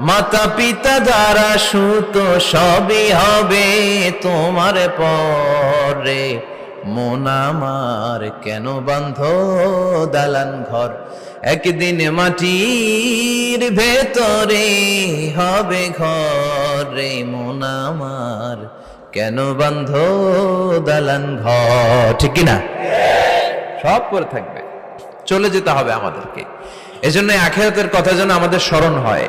মাতা পিতা দ্বারা সুত, সবই হবে তোমার পরে। মন আমার কেন বান্ধ দালান ঘর? একদিন মাটির ভেতরে হবে ঘরে। মন আমার কেন বান্ধ দালান ঘর? ঠিক কিনা? সব করে থাকবে। চলে যেতে হবে আমাদেরকে। এজন্য আখেরাতের কথা যেন আমাদের স্মরণ হয়।